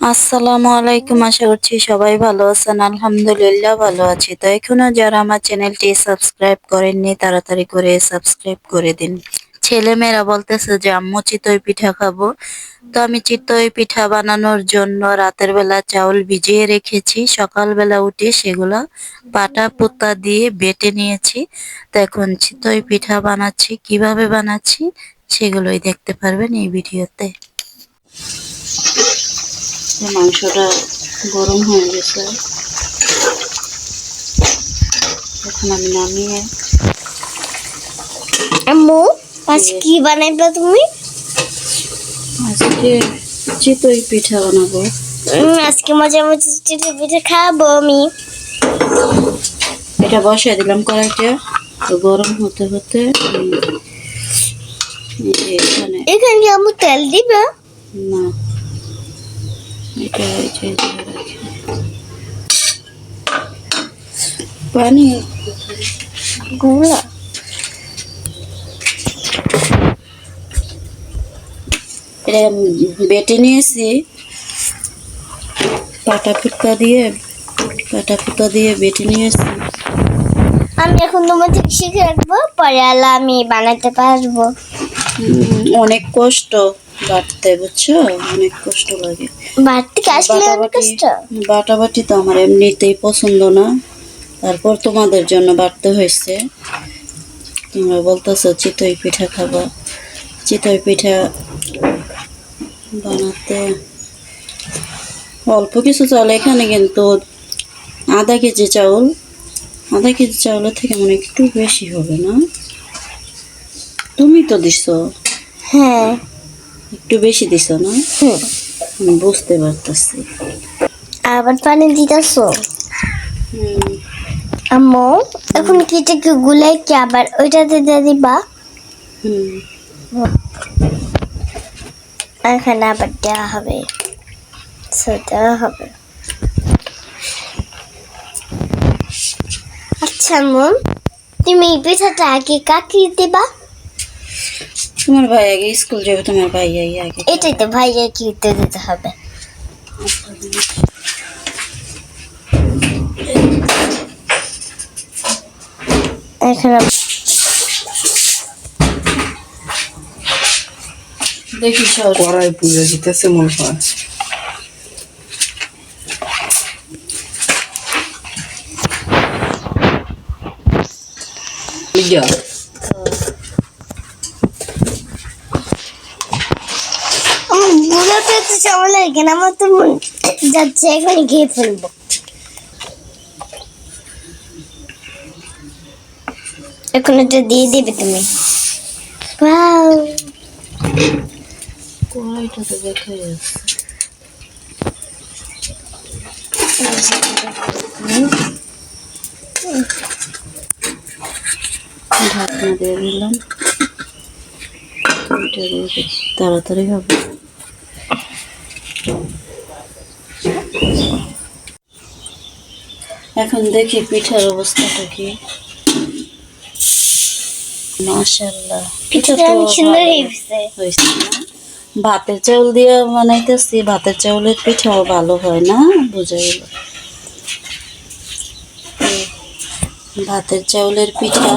আসসালামু আলাইকুম, আশা করছি সবাই ভালো আছেন। আলহামদুলিল্লাহ ভালো আছি। তো এখনও যারা আমার চ্যানেলটি সাবস্ক্রাইব করেননি, তাড়াতাড়ি করে সাবস্ক্রাইব করে দিন। ছেলে মেয়েরা বলতেছে যে, আম্মু, চিতই পিঠা খাব। তো আমি চিতই পিঠা বানানোর জন্য রাতের বেলা চাউল ভিজিয়ে রেখেছি। সকালবেলা উঠে সেগুলো পাটা পোতা দিয়ে বেটে নিয়েছি। তো এখন চিতই পিঠা বানাচ্ছি। কীভাবে বানাচ্ছি সেগুলোই দেখতে পারবেন এই ভিডিওতে। মাংসটা গরম হয়ে গেছে। এখন আমি নামিয়ে আম্মু আজ কি বানাইবে তুমি? আজকে চিতই পিঠা বানাবো। আজকে মজা মজা চিড়ে পিঠে খাব আমি। এটা বসাই দিলাম কড়াইটা তো গরম হতে হতে এখানে এখানে কি আম্মু তেল দিবে? না। এটা রাখি। পানি গুলা এটা বেটে নিয়েছি। পাটা ফুটকা দিয়ে পাটা ফুটা দিয়ে বেটে নিয়েছি। আমি এখন তোমার থেকে শিখে রাখব পরে আল্লাহ আমি বানাতে পারব। অনেক কষ্ট। বাটতে বুঝছ? অনেক কষ্ট লাগে। বাটাবাটি তো আমার এমনিতেই পছন্দ না। তারপর তোমাদের জন্য বাটতে হয়েছে। তোমরা বলতেছো চিতই পিঠা খাবা। চিতই পিঠা বানাতে অল্প কিছু চাউল এখানে কিন্তু আধা কেজি চাউল। আধা কেজি চাউলের থেকে মনে একটু বেশি হবে না? তুমি তো দিছো। হ্যাঁ। একটু বেশি দিছো না? হুম। আমি বুঝতে পারতেছি। আবার পানি দিতেছো? হুম। আম্মু এখন কিটাকে গুলাই কি আবার ওইটাতে দিয়ে দিবা? হুম। এখানে আবার দেওয়া হবে। So, দেওয়া হবে। আচ্ছা মন তুমি এই পিঠাটা আগে কাকি দিবা? তোমার ভাই আগে স্কুল যাবে তোমার ভাই আগে। এটাই তো ভাইয়া কি দিতে হবে। দেখি সর কড়াই পুজো দিতেছে মনে হয় আমার বুড়োতে তো সময় লাগে না আমার তো মন যাচ্ছে, এখনই খেয়ে ফেলব। এখন এটা দিয়ে দিবে তুমি। তাড়াতাড়ি হবে। এখন দেখি পিঠার অবস্থাটা কি। মাশাল্লাহ সুন্দর হয়েছে ভাতের চাউল দিয়ে বানাইতেছি ভাতের চাউলের পিঠাও ভালো হয় না বোঝা গেল। ভাতের চাউলের পিঠা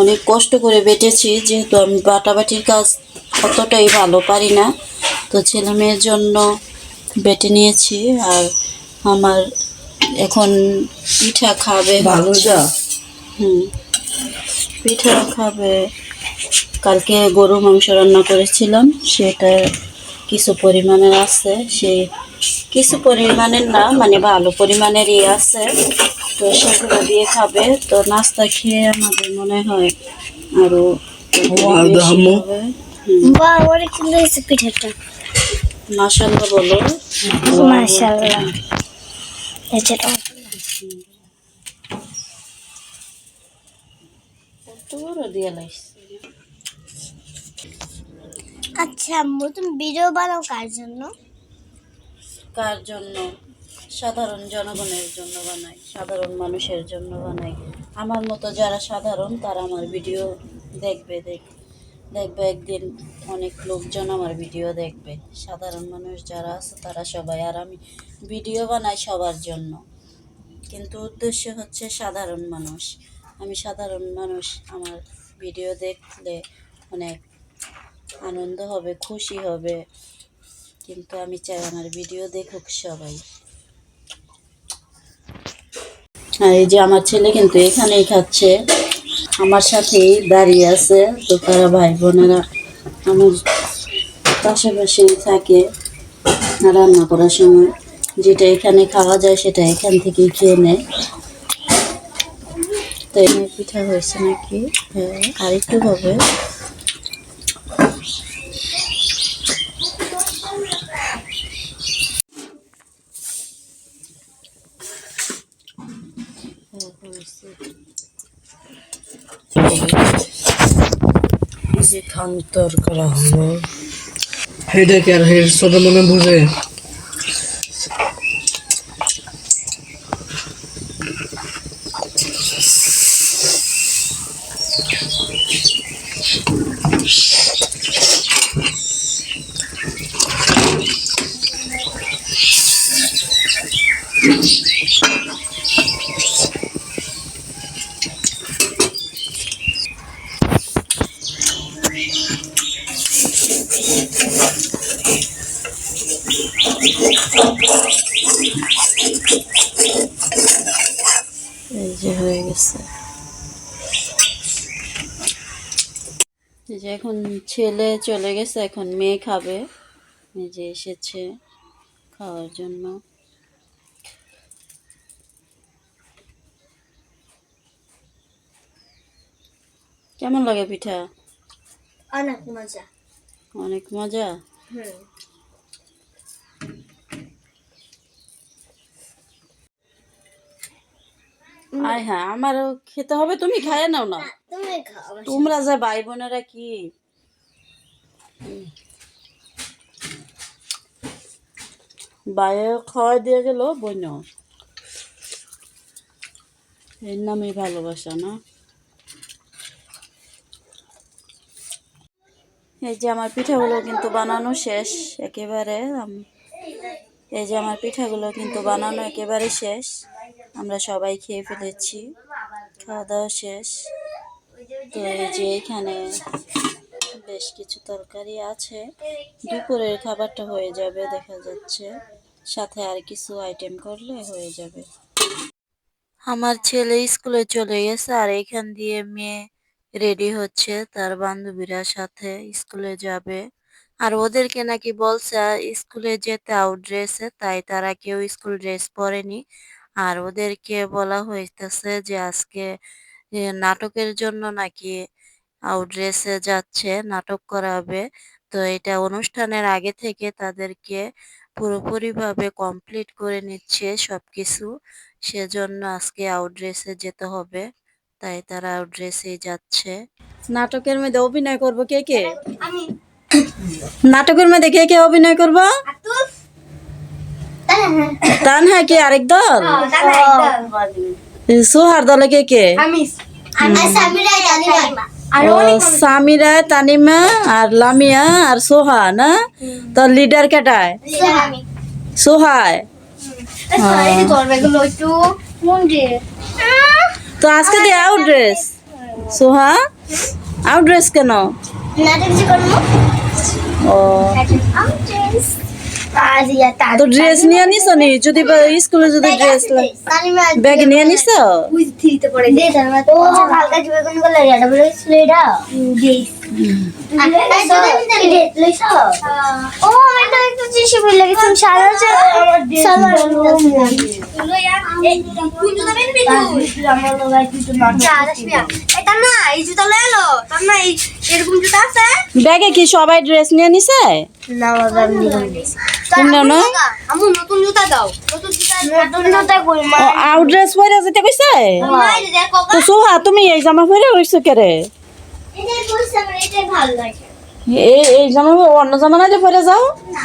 অনেক কষ্ট করে বেটেছি যেহেতু আমি বাটাবাটির কাজ অতটাই ভালো পারি না। তো ছেলে মেয়ের জন্য বেটে নিয়েছি আর আমার এখন পিঠা খাবে ভালো যা হুম। পিঠা খাবে। কালকে গরু মাংস রান্না করেছিলাম সেটা কিছু পরিমাণের আছে। সে কিছু পরিমাণের না মানে ভালো পরিমাণেরই আছে। তো সেগুলো দিয়ে খাবে। তো নাস্তা খেয়ে আমাদের মনে হয় আরও মাশাল্লাহ বলো। মাশাআল্লাহ দিয়ে আচ্ছা আম্মু ভিডিও বানাও কার জন্য? কার জন্য? সাধারণ জনগণের জন্য বানাই, সাধারণ মানুষের জন্য বানাই। আমার মতো যারা সাধারণ, তারা আমার ভিডিও দেখবে দেখ দেখবে একদিন অনেক লোকজন আমার ভিডিও দেখবে। সাধারণ মানুষ যারা আছে, তারা সবাই, আর আমি ভিডিও বানাই সবার জন্য। কিন্তু উদ্দেশ্য হচ্ছে সাধারণ মানুষ। আমি সাধারণ মানুষ, আমার ভিডিও দেখলে অনেক আনন্দ হবে, খুশি হবে। কিন্তু আমি চাই আমার ভিডিও দেখুক সবাই। আর এই যে আমার ছেলে কিন্তু এখানেই খাচ্ছে। আমার সাথে দাঁড়িয়ে আছে তো তারা ভাই বোনেরা। আমার পাশাপাশি থাকে রান্না করার সময়। যেটা এখানে খাওয়া যায় সেটা এখান থেকে খেয়ে নেয়। তো এখানে পিঠা হয়েছে নাকি? হ্যাঁ আর একটু হবে হ্যাঁ, হয়েছে। যে খান্তর করা হলো। হেডে আর হেড ছোট মনে বুঝে। হয়ে গেছে। যে এখন ছেলে চলে গেছে, এখন মেয়ে খাবে। নিজে এসেছে খাওয়ার জন্য। কেমন লাগে পিঠা? অনেক মজা। অনেক মজা? হুম। আয় হ্যাঁ আমারও খেতে হবে। তুমি খাইয়ে নাও না। তুমি খাও তোমরা যে ভাই বোনেরা কি? বাইরে খাওয়াই দিয়ে গেল বোন এর নামই ভালোবাসা না? এই যে আমার পিঠাগুলো কিন্তু বানানো শেষ, একেবারে এই যে আমার পিঠাগুলো কিন্তু বানানো একেবারে শেষ। আমরা সবাই খেয়ে ফেলেছি, খাওয়া দাওয়া শেষ। তো এই যে এখানে বেশ কিছু তরকারি আছে। দুপুরের খাবারটা হয়ে যাবে, দেখা যাচ্ছে। সাথে আর কিছু আইটেম করলে হয়ে যাবে। আমার ছেলে স্কুলে চলে গেছে, আর এখান দিয়ে মেয়ে রেডি হচ্ছে, তার বান্ধবীরা সাথে স্কুলে যাবে। আর ওদেরকে নাকি বলছে, স্কুলে যেতে আউট ড্রেসে তাই তারা কেউ স্কুল ড্রেস পরেনি। আর ওদেরকে বলা হইতেছে যে, আজকে নাটকের জন্য নাকি আউট ড্রেসে যাচ্ছে, নাটক করাবে। তো এটা অনুষ্ঠানের আগে থেকে তাদেরকে পুরোপুরিভাবে কমপ্লিট করে নিচ্ছে সবকিছু। সেজন্য আজকে আউট ড্রেসে যেতে হবে। তাই তারা ড্রেসে যাচ্ছে। নাটকের মধ্যে অভিনয় করব কে কে? আমি নাটকের মধ্যে কে কে অভিনয় করব? তানহা। কি আরেক দল? একদম সোহার দলে কে কে? আমি আমি সামিরা তানিমা। আর লামিয়া আর সোহা না? তোর লিডার কেটায়? সোহায়। তো আজকে দে out dress Soha out dress কেন? ও। তো ড্রেস নিয়ে নিস নি? যদি স্কুলে যদি ড্রেস ব্যাগ নিয়ে নিস সারা না এই জুতা লয়ে এলো তার না এই এরকম জুতা আছে? ব্যাগে কি সবাই ড্রেস নিয়ে নিছে? না বাবা আমি না? আমু নতুন জুতা দাও। নতুন জুতা নতুন জুতা কই মা? আউট ড্রেস পরে যেতে কইছে? তো সোহা তুমি এই জামা পরে রইছো কে রে এটাই আমার এটাই ভালো লাগে। এই এই জামা অন্য জামা না যে পরে যাও। না।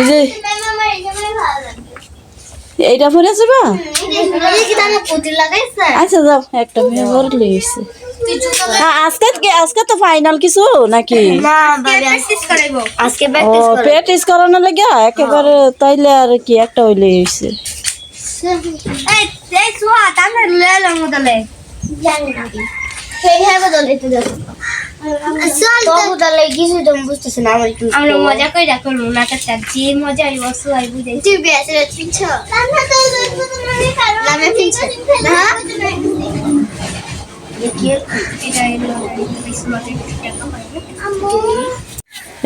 এই যে ম্যাম আমার এটা ভালো লাগে। এইটা পরে পুঁতি লাগাইছে আচ্ছা যাও একটা মেয়ে ভরলে হয়েছে। আজকে আজকে তো ফাইনাল কিছু নাকি? ও প্র্যাকটিস করানো লাগে একেবারে তাইলে আর কি একটা হইলে হয়েছে। এই দেখ সুহা তাহলে লেলো মদলে জানি না। সেই বদলে তো দেখো তবু তাহলে কিছু তো বুঝতেছে না আমার একটু আমরা মজা করে নাটকটা যে মজা বুঝাই। তুই বেসে চিনছ নামে চিনছ না?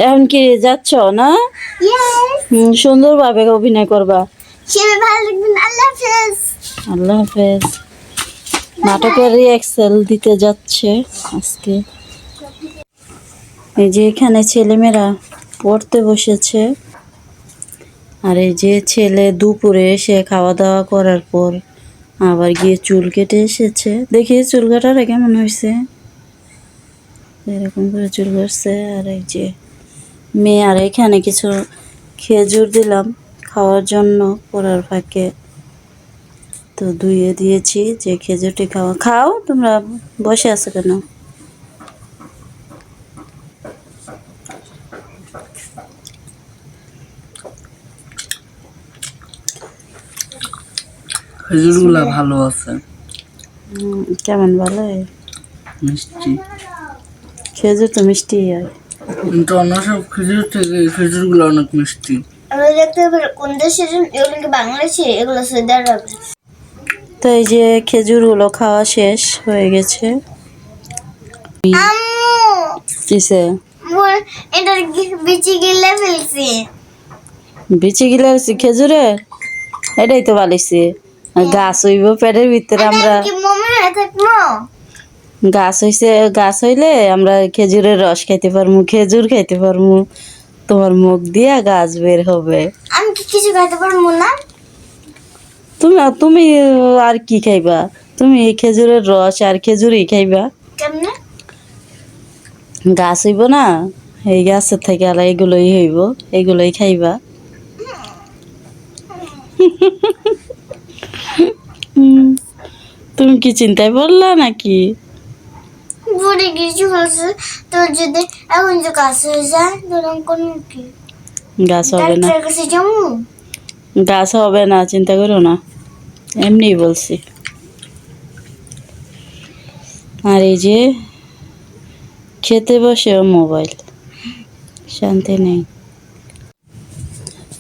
এখন কি যাচ্ছ না? হুম, সুন্দরভাবে অভিনয় করবা। সে ভালো লাগবে আল্লাহ হাফেজ। আল্লাহ হাফেজ। নাটকের এক্সেল দিতে যাচ্ছে আজকে। এই যে এখানে ছেলেমেয়েরা পড়তে বসেছে। আর এই যে ছেলে দুপুরে এসে খাওয়া দাওয়া করার পর আবার গিয়ে চুল কেটে এসেছে। দেখি চুল কাটাটা কেমন হয়েছে এরকম করে চুল কাটছে। আর এই যে মেয়ে, আর এখানে কিছু খেজুর দিলাম খাওয়ার জন্য পড়ার ফাঁকে। তো ধুয়ে দিয়েছি যে খেজুরটি খাওয়া খাও, তোমরা বসে আছো কেন? খেজুরগুলা ভালো আছে। কেমন ভালো? মিষ্টি। খেজুর তো মিষ্টি হয়। কিন্তু অন্য সব খেজুর থেকে খেজুরগুলো অনেক মিষ্টি। আমরা দেখতে পারি কোন দেশের এগুলো কি বাংলাদেশে? এগুলো সৌদি আরবে তো এই যে খেজুরগুলো খাওয়া শেষ হয়ে গেছে। আম্মু! কিসে এটার বিচি গিলে ফেলছি? বিচি গিলে খেজুরের এটাই তো বালিছি গাছ হইব পেটের ভিতরে আমরা গাছ হইছে গাছ হইলে আমরা খেজুরের রস খাইতে পারমু খেজুর খাইতে পারমু। তোমার মুখ দিয়া গাছ বের হবে। আমি কি কিছু খাইতে পারব না? তুমি তুমি আর কি খাইবা? তুমি এই খেজুরের রস আর খেজুরই খাইবা। গাছ হইব না? এই গাছের থেকে আর এগুলোই হইব এগুলোই খাইবা। তুমি কি চিন্তায় পড়লা নাকি? বুড়ি কিছু হয়েছে তো যদি এখন যে কাজ হয়ে যায় তখন কোন কি? গাছ হবে না। কাছে যাব? গাছ হবে না চিন্তা করো না। এমনি বলছি। আর এই যে খেতে বসে মোবাইল। শান্তি নেই।